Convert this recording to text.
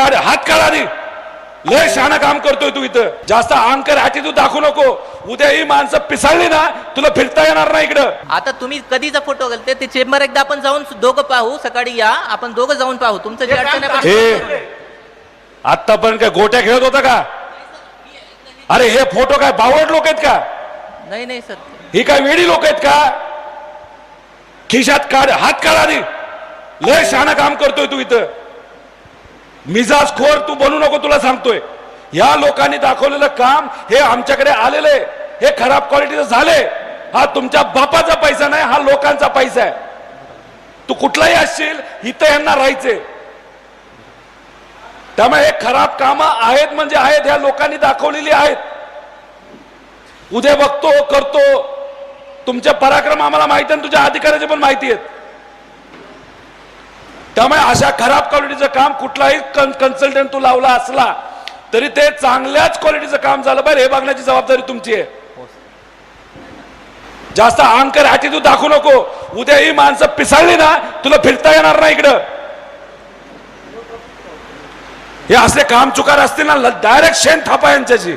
काढ हात काढ आधी. लय शहाणा काम करतोय तू इथं. जास्त अहंकार ऍटिट्यूड दाखवू नको. उद्या ही माणसं पिसाळली ना तुला फिरता येणार नाही इकडं. आता तुम्ही कधीचा फोटो घालते? ते चेंबर एकदा आपण जाऊन दोघं पाहू. सकाळी या. आपण दोघं जाऊन पाहू. तुमचं जे अडचण आहे आपण- हे आतापर्यंत काय गोट्या खेळत होता का? अरे हे फोटो काय बावड लोक आहेत का? नाही नाही सर. ही काय वेडी लोक आहेत का? खिशात काढ हात काढ आधी. लय शहाणा काम करतोय तू इथं. मिजाज खोर तू बनू नको तुला सांगतोय. या लोकांनी दाखवलेलं काम हे आमच्याकडे आलेलं आहे. हे खराब क्वालिटीचं झाले हा तुमच्या बापाचा पैसा नाही हा लोकांचा पैसा आहे. तू कुठलाही असशील इथं यांना राहायचे त्यामुळे हे खराब कामं आहेत म्हणजे आहेत ह्या लोकांनी दाखवलेली आहेत. उद्या बघतो करतो. तुमचे पराक्रम आम्हाला माहिती आहे आणि तुझ्या अधिकाऱ्याचे पण माहिती आहेत. त्यामुळे अशा खराब क्वालिटीचं काम कुठलाही कन्सल्टंट तू लावला असला तरी ते चांगल्याच क्वालिटीचं काम झालं पाहिजे. हे बघण्याची जबाबदारी तुमची आहे. जास्त अहंकार ॲटिट्यूड दाखवू नको. उद्या ही माणसं पिसाळली ना तुला फिरता येणार नाही इकडं. हे असले काम चुकार असतील ना डायरेक्ट शेण थापा यांच्याशी.